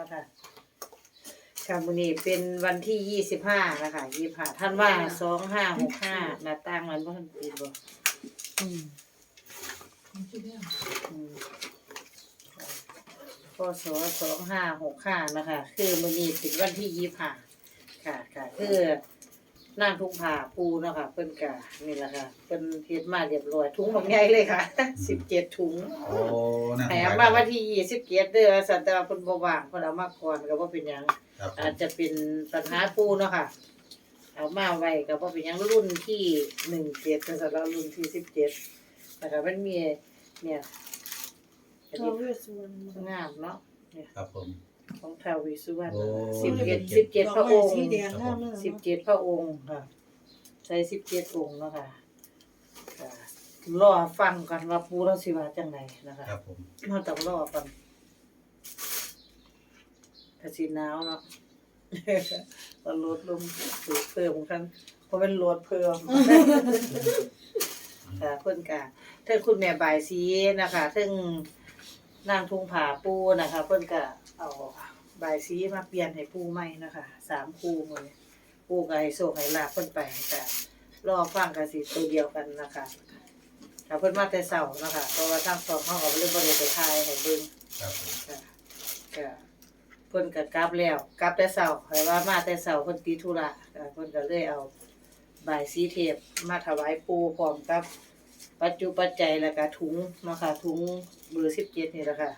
นะคะค่ะมื้อนี้เป็นวันที่ยี่สิบห้านะคะยี่สิบห้าท่านว่าสองห้าหกห้าหน้าต่างมันบ่ทันปิดบ่อืมอืมพศสองห้าหกห้านะคะ คือมื้อนี้เป็นวันที่ยี่สิบห้าค่ะค่ะคือ นางทุ่งผาปูเนาะค่ะเพิ่นกะนี่แหละค่ะเพิ่นเฮ็ดมาเรียบร้อยถุงบักใหญ่เลยค่ะ สิบเจ็ดถุงโอ้นั่นแหมมาวันที่ยี่สิบเจ็ดเด้อสันแต่ว่าเพิ่นบ่ว่างเพิ่นเอามาก่อนก็บ่เป็นหยังครับผมอาจจะเป็นปัญหาปูเนาะค่ะ เอามาไว้ก็บ่เป็นหยังรุ่นที่หนึ่งเจ็ดแต่สำหรับรุ่นที่สิบเจ็ดนะคะมันมีเนี่ยอันท้าวนี้เวสสุวรรณงามเนาะครับผม ของท้าววิสุวรรณโอ้สิบเจ็ด17สิบเจ็ดพระองค์สีแดงงามเลยสิบเจ็ดพระองค์ค่ะใช้สิบเจ็ดองค์เนาะค่ะค่ะรอฟังกันว่าปูเราสิว่าจังไดนะคะครับผมเราต้องรอก่อนถ้าสิหนาวเนาะก็ลดลงสูงเพิ่มกันเพราะเป็นลดเพิ่ม ค่ะเพิ่นกะเทิงคุณแม่บายสีนะคะเทิงนางทุ่งผาปูนะคะ เพิ่นกะเอา บายสีมาเปลี่ยนให้ปูใหม่นะคะสามคู่หมดเลยปูก็ให้โชคให้ลาภเพิ่นไปค่ะรอฟังกันสิตัวเดียวกันนะคะค่ะเพิ่นมาแต่เช้านะคะเพราะว่าทางสองเฮาก็บ่ได้บ่ได้ไปทายให้เบิ่งครับผมค่ะก็เพิ่นก็กลับแล้วกลับแต่เช้าให้ว่ามาแต่เช้าเพิ่นติดธุระค่ะเพิ่นก็เลยเอาบายสีเทพมาถวายปู่พร้อมกับ ปัจจุปัจจัยแล้วก็ถุงเนาะค่ะถุงเบอร์17นี่แหละค่ะ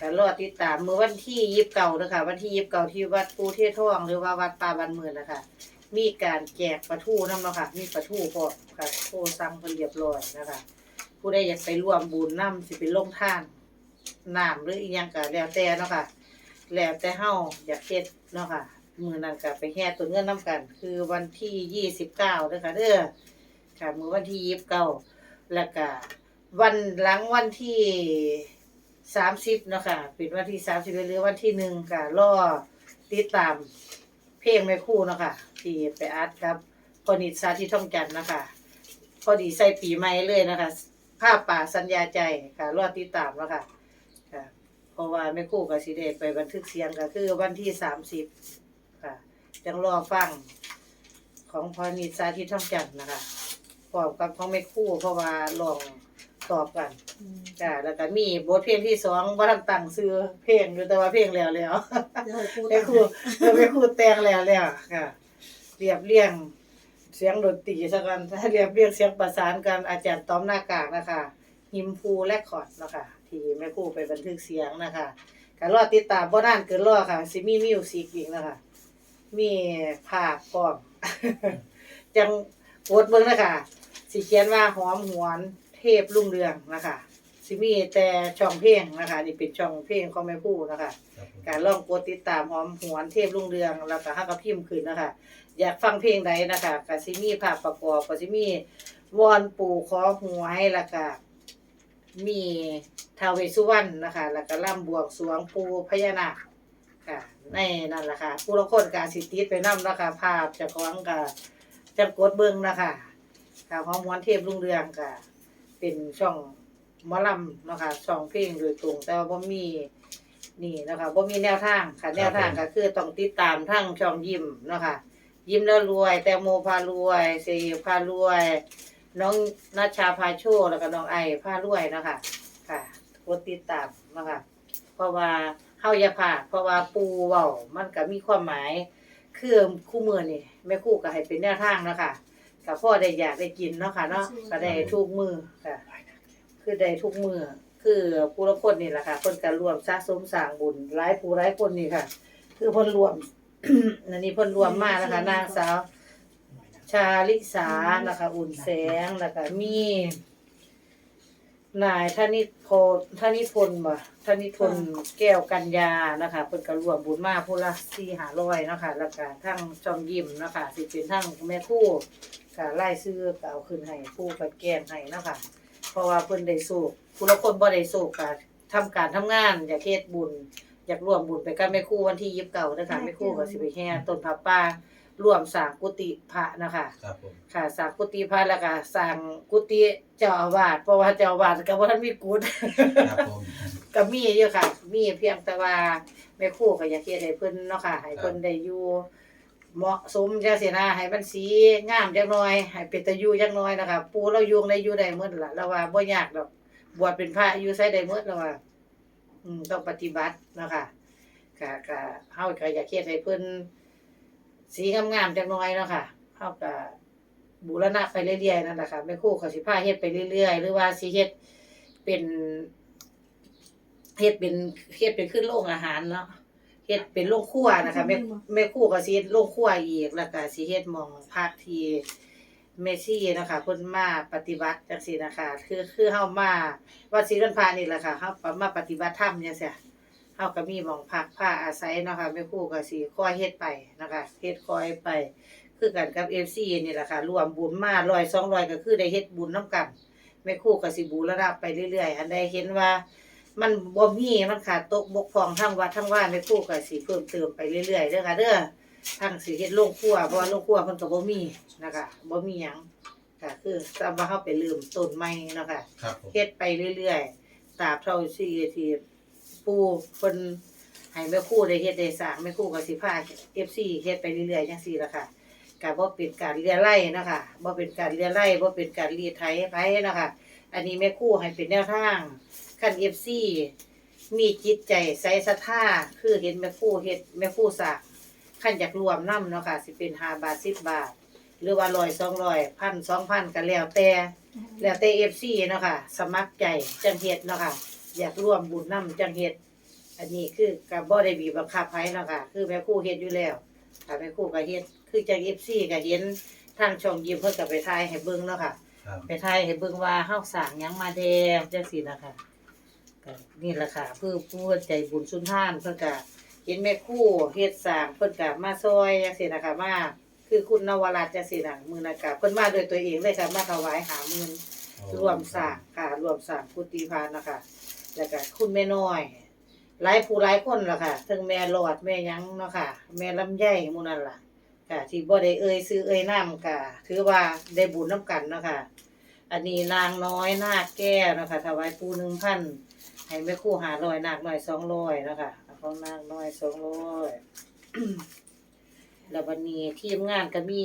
ก็รอติดตามมื้อวันที่29นะคะวันที่29ที่วัดปูเทศท่องหรือว่าวัดป่าบ้านเมืองนะคะมีการแจกปลาทูนำเนาะค่ะ มีปลาทูพอค่ะโทรสั่งเพิ่นเรียบร้อยนะคะ ผู้ใดอยากไปร่วมบุญน้ำสิไปลงท่านน้ำหรืออีหยังก็แล้วแต่เนาะค่ะ แล้วแต่เฮาอยากเฮ็ดเนาะค่ะ มือนั้นก็ไปแห่ต้นเงินนํกัน คือวันที่ยี่สิบเก้าเด้อค่ะเด้อค่ะ มือวันที่ยี่สิบเก้าแล้วก็วันหลังวันที่ สามสิบเนาะค่ะป็นวันที่สามสิบหรือวันที่หนึ่งก็รอติดตาม เพลงแม่คู่เนาะค่ะที่ไปอัดครับพอนิดสาธิตท่องจันนะคะ พอดีใส่ปีใหม่เลยนะคะภาพป่าสัญญาใจค่ะรอติดตามเนาะค่ะค่ะ เพราะว่าแม่คู่กับสิเดไปบันทึกเสียงก็คือวันที่สามสิบค่ะจังรอฟังของพอนิดสาธิตท่องจันนะคะพร้อมกับของแม่คู่เพราะว่าลอง ตอบกันจ้ะแล้วก็มีบทเพลงที่สองว่าทันตั้งซื้อเพลงอยู่แต่ว่าเพลงแล้วแล้วเดี๋ยวให้พูดแม่ครู่เออแม่ครู่แต่งแล้วแล้วค่ะเรียบเรียงเสียงดนตรีซะกันถ้าเรียบเรียงเสียงประสานกันอาจารย์ต้อมหน้ากากนะคะหิมพูและคอร์ดเนาะคะที่แม่ครู่ไปบันทึกเสียงนะคะก็รอติดตามบ่นานเกินรอค่ะสิมีมิวสิกอีกนะคะมีภาพพร้อมจังโพสต์เบิ่งนะคะสิเขียนว่าหอมหวนเทพรุ่งเรืองนะคะสิมีแต่ช่องเพลงนะคะ นี่เป็นช่องเพลงของแม่ครู่นะคะ ครับผมการลองกดติดตามหอมหวนเทพรุ่งเรืองแล้วก็ฮักกับพิมพ์ขึ้นนะคะ อยากฟังเพลงใดนะคะก็สิมีภาพประกอบก็สิมีวอนปู่ขอหวยแล้วก็มีท้าวเวสสุวรรณนะคะ แล้วก็ล่ำบวงสรวงปู่พญานาคค่ะในนั่นแหละค่ะผู้ละคนก็สิติดไปนำนะคะ ภาพเจากของก็จะกดเบิ่งนะคะค่ะหอมหวนเทพรุ่งเรืองก็ เป็นช่องหมอลำเนาะคะช่องเพลงโดยตรง แต่ว่าบ่มีนี่นะคะบ่มีแนวทางค่ะ แนวทางก็คือต้องติดตามทั้งช่องยิ้มเนาะค่ะยิ้มแล้วรวย แตงโมพารวยเสียพารวย น้องนัชชาพาโชคแล้วก็น้องไอพารวยเนาะค่ะค่ะกดติดตามเนาะค่ะเพราะว่าเฮาอย่าพลาดเพราะว่าปูเว้ามันก็มีความหมายคือคู่มือนี่แม่ครู่ก็ให้เป็นแนวทางเนาะค่ะ ก็พ่อได้อยากได้กินเนาะค่ะเนาะก็ได้ทุกมือค่ะ คือได้ทุกมือคือผู้ละคนนี่แหละค่ะคนการรวมสะสมสร้างบุญหลายผู้หลายคนนี่ค่ะ คือเพิ่นรวม อันนี้เพิ่นรวมมานะคะนางสาว ชาลิสานะคะ อุ่นแสงแล้วก็มี นายธนิพลธนิพลบ่ธนิพลแก้วกัญญานะคะเพิ่นก็รวมบุญมาผู้ละ4-500เนาะค่ะแล้วก็ทั้งจอมยิ้มเนาะค่ะสิเป็นทั้งแม่ครู่ก็ไล่ซื้อก็เอาขึ้นให้ผู้ก็แกล้งให้เนาะค่ะเพราะว่าเพิ่นได้สู้ผู้ละคนบ่ได้สู้ก็ทำการทำงานอยากเฮ็ดบุญ อยากร่วมบุญไปกับแม่ครู่วันที่29นะคะแม่ครู่ก็สิไปแห่ต้นผ้าป่า ร่วมสร้างกุฏิพระนะคะ ครับผมค่ะสร้างกุฏิพระแล้วก็สร้างกุฏิเจ้าอาวาสเพราะว่าเจ้าอาวาสก็บ่ทันมีกุฏิครับผม ก็มีอยู่ค่ะ มีเพียงแต่ว่าแม่ครูก็อยากเฮ็ดให้เพิ่นเนาะค่ะ ให้เพิ่นได้อยู่ เหมาะสมจังซี่นะให้มันสีงามจักหน่อย ให้เป็นตาอยู่จักหน่อยนะคะปู่เราอยู่ได้อยู่ได้หมดล่ะแล้วว่าบ่ยากดอก บวชเป็นพระอยู่ไสได้หมดแล้วว่า อืมต้องปฏิบัติเนาะค่ะก็ก็เฮาก็อยากเฮ็ดให้เพิ่น สีงามๆจักน่อยเนาะค่ะเฮาก็บูรณะไปเรื่อยๆนั่นแหละค่ะแม่ครูก็สิพาเฮ็ดไปเรื่อยๆ หรือว่าสิเฮ็ดเป็นเฮ็ดเป็นเฮ็ดเป็นขึ้นโรงอาหารเนาะเฮ็ดเป็นโรงครัวนะคะแม่แม่ครูก็สิเฮ็ดโรงครัวอีกแล้วก็สิเฮ็ดหม้องพักที่เมซี่นะคะเพิ่นมาปฏิบัติจังซี่นะคะ คือคือเฮามาวัดศรีรันพานี่แหละค่ะเฮามาปฏิบัติธรรมจังซี่ เฮาก็มีหม้องพักผ้าอาศัยเนาะค่ะแม่ครูก็สิคอยเฮ็ดไปนะคะเฮ็ดคอยไป คือกันกับ FC นี่แหละค่ะรวมบุญมา100 200ก็คือได้เฮ็ดบุญนํกันแม่ครูก็สิบูรณะไปเรื่อยๆ อันใดเห็นว่ามันบ่มีมันขาดตกบกพร่องทั้งวัดทั้งว่าแม่ครูก็สิเพิ่มเติมไปเรื่อยๆเด้อค่ะเด้อทั้งสิเฮ็ดโรงครัวเพราะว่าโรงครัวเพิ่นก็บ่มีนะคะบ่มีหยังก็คือตามว่าเฮาไปเริ่มต้นใหม่เนาะค่ะครับผม เฮ็ดไปเรื่อยๆตราบเท่าที่ที่ ปูเพิ่นให้แม่ครูได้เฮ็ดได้สร้างแม่ครูก็สิพา FC เฮ็ดไปเรื่อยๆจังซี่ล่ะค่ะก็บ่เป็นการเลียไล่นะค่ะบ่เป็นการเลียไล่บ่เป็นการรีดไถไผนะค่ะอันนี้แม่ครูให้เป็นแนวทางคัน FC มีจิตใจใส่ศรัทธาคือเห็นแม่ครู่เฮ็ดแม่ครู่สร้างคันอยากรวมนํเนาะค่ะสิเป็น5บาท10บาท หรือว่า100 200 1,000 2,000ก็แล้วแต่แล้วแต่ FC เนาะค่ะสมัครใจจังเฮ็ดเนาะค่ะ อยากร่วมบุญนํจังเฮ็ดอันนี้คือก็บ่ได้บีบบังคับไผเนาะค่ะ คือแม่ครู่เฮ็ดอยู่แล้วถ้าแม่ครู่ก็เฮ็ดคือจัง FC ก็เห็นทางช่องยิ้มเพิ่นก็ไปถ่ายให้เบิ่งเนาะค่ะ ครับ ไปถ่ายให้เบิ่งว่าเฮาสร้างหยังมาแดงจังซี่นะคะก็นี่แหละค่ะเพื่อผู้ใจบุญสุนทานเพิ่นก็เห็นแม่ครู่เฮ็ดสร้างเพิ่นก็มาซอยจังซี่นะคะมาคือคุณนวรัตน์จังซี่น่ะมื้อนั้นก็เพิ่นมาด้วยตัวเองเลยค่ะมาถวายหาหมื่นรวมสร้างค่ะรวมสร้างกุฏิพานนะคะ แล้วก็คุณแม่น้อยหลายผู้หลายคนล่ะค่ะทั้งแม่หลอดแม่ยังเนาะค่ะ แม่ลำไยหมูนั่นล่ะค่ะที่บ่ได้เอ่ยซื้อเอ่ยนามก็ถือว่าได้บุญนํกันเนาะค่ะ อันนี้นางน้อยนาคแก้วนะคะถวายปูหนึ่งพันให้แม่คู่หาร้อยนากน้อยสองร้อยนะคะของนางน้อยสองร้อยแล้ววันนี้ทีมงานก็มี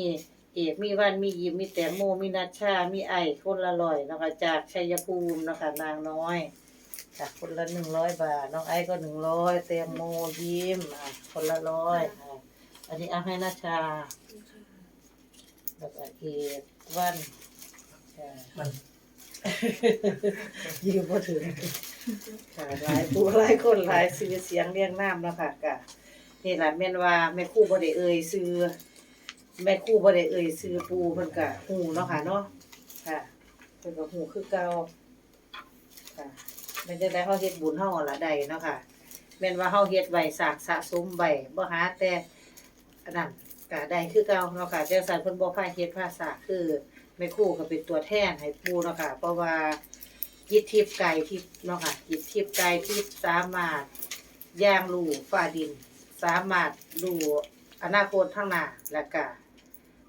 เอกมีวันมียิมมีแตงโมมีนัชชา มีไอคนละร้อยนะคะจากชัยภูมินะคะนางน้อย ค่ะคนละหนึ่งร้อยบาท น้องไอ้ก็หนึ่งร้อยแตงโมยิ้มอะคนละร้อยค่ะอันนี้เอาให้นัชชาแล้วก็เอกวันค่ะยืมบ่ถึงค่ะหลายผู้หลายคนหลายชื่อเสียงเรียงนามเนาะค่ะก็นี่ล่ะแม่นว่าแม่ครูบ่ได้เอ่ยชื่อแม่ครูบ่ได้เอ่ยชื่อปู่เพิ่นก็ฮู้เนาะค่ะเนาะค่ะเพิ่นก็ฮู้คือเก่าค่ะ แม่นจังได๋เฮาเฮ็ดบุญเฮาล่ะได้เนาะค่ะแม่นว่าเฮาเฮ็ดไว้สร้างสะสมไว้บ่หาแต่อันนั้นก็ได้คือเก่าเนาะค่ะจังซั่นเพิ่นบ่พาเฮ็ดพาสร้างคือแม่ครูก็เป็นตัวแทนให้ปูเนาะค่ะเพราะว่าจิตทิพย์กายทิพย์เนาะค่ะจิตทิพย์กายทิพย์สามารถย่างรู้ฟ้าดิน สามารถรู้อนาคตข้างหน้าแล้วก็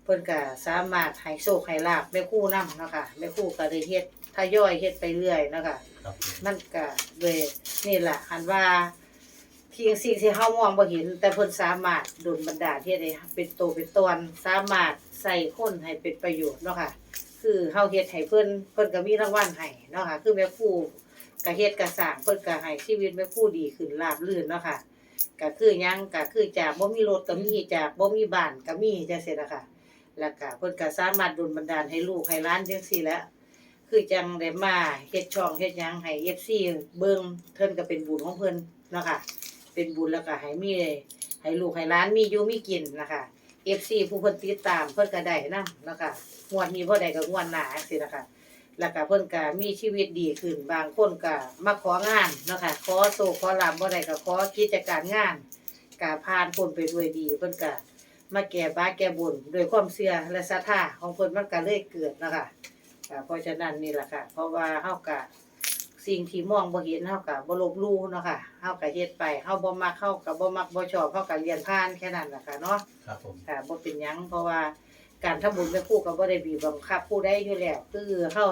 เพิ่นก็สามารถให้โชคให้ลาภแม่ครูนำเนาะค่ะแม่ครูก็ได้เฮ็ด ทยอยเฮ็ดไปเรื่อยเนาะค่ะครับผมมันก็เลยนี่แหละอันว่าที่สิ่งที่เฮามองบ่เห็น แต่เพิ่นสามารถดลบันดาลเฮ็ดให้เป็นโตเป็นตอนสามารถใส่คนให้เป็นประโยชน์เนาะค่ะ คือเฮาเฮ็ดให้เพิ่นเพิ่นก็มีรางวัลให้เนาะค่ะ คือแม่ครูก็เฮ็ดก็สร้างเพิ่นก็ให้ชีวิตแม่ครูดีขึ้นราบรื่นเนาะค่ะก็คือหยังก็คือจากบ่มีรถก็มีจากบ่มีบ้านก็มีจังซี่ล่ะค่ะแล้วก็เพิ่นก็สามารถดลบันดาลให้ลูกให้หลานจังซี่แหล้ว คือจังได้มาเฮ็ดช่องเฮ็ดหยังให้ FC เบิ่งเพิ่นก็เป็นบุญของเพิ่นเนาะค่ะ เป็นบุญแล้วก็ให้มีให้ลูกให้หลานมีอยู่มีกินนะคะ FC ผู้เพิ่นติดตามเพิ่นก็ได้นำเนาะค่ะงวดนี้บ่ได้ก็งวดหน้าจังซี่นะคะแล้วก็เพิ่นก็มีชีวิตดีขึ้น บางคนก็มาของานเนาะค่ะขอโชคขอลาภบ่ได้ก็ขอกิจการงานก็ผ่านพ้นไปด้วยดีเพิ่นก็มาแก้บาแก้บุญด้วยความเชื่อและศรัทธาของเพิ่นมันก็เลยเกิดนะคะ ค่ะเพราะฉะนั้นนี่แหละค่ะ เพราะว่าเฮากะสิ่งที่มองบ่เห็นเฮาก็บ่ลบหลู่เนาะค่ะเฮาก็เฮ็ดไปเฮาบ่มักเฮาก็บ่มักบ่ชอบเฮาก็เรียนผ่านแค่นั้นล่ะค่ะเนาะครับผมค่ะบ่เป็นหยังเพราะว่าการทำบุญแม่ครูก็บ่ได้บีบบังคับผู้ใดอยู่แล้วคือเฮา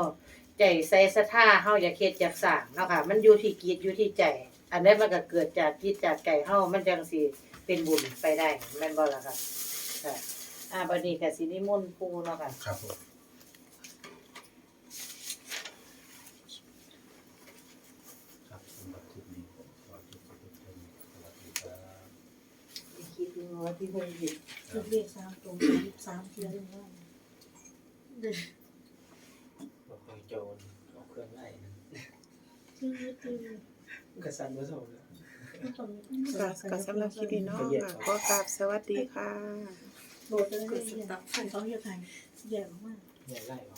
ใจใส่ศรัทธาเฮาอยากเฮ็ดอยากสร้างเนาะค่ะมันอยู่ที่จิตอยู่ที่ใจ อันนั้นมันก็เกิดจากจิตจากใจเฮามันจังสิเป็นบุญไปได้แม่นบ่ล่ะค่ะค่ะอ่าบัดนี้ก็สินิมนต์ครูเนาะค่ะครับผมครับสำหรับคลิปนี้ผมขอจบทุกท่านสวัสดีครับ คิดดูว่าที่เพิ่นเห็นคือเลขสามตรงสามเทียนว่าบอกเคยโจรเอาเครื่องไล่นะชื่อชื่อกระสันกระสนนะตรงค่ะก็สำหรับคลิปนี้เนาะค่ะขอกราบสวัสดีค่ะโหลดได้เลยเขาเรียกไทยแย่มาก อย่าไล่หรอก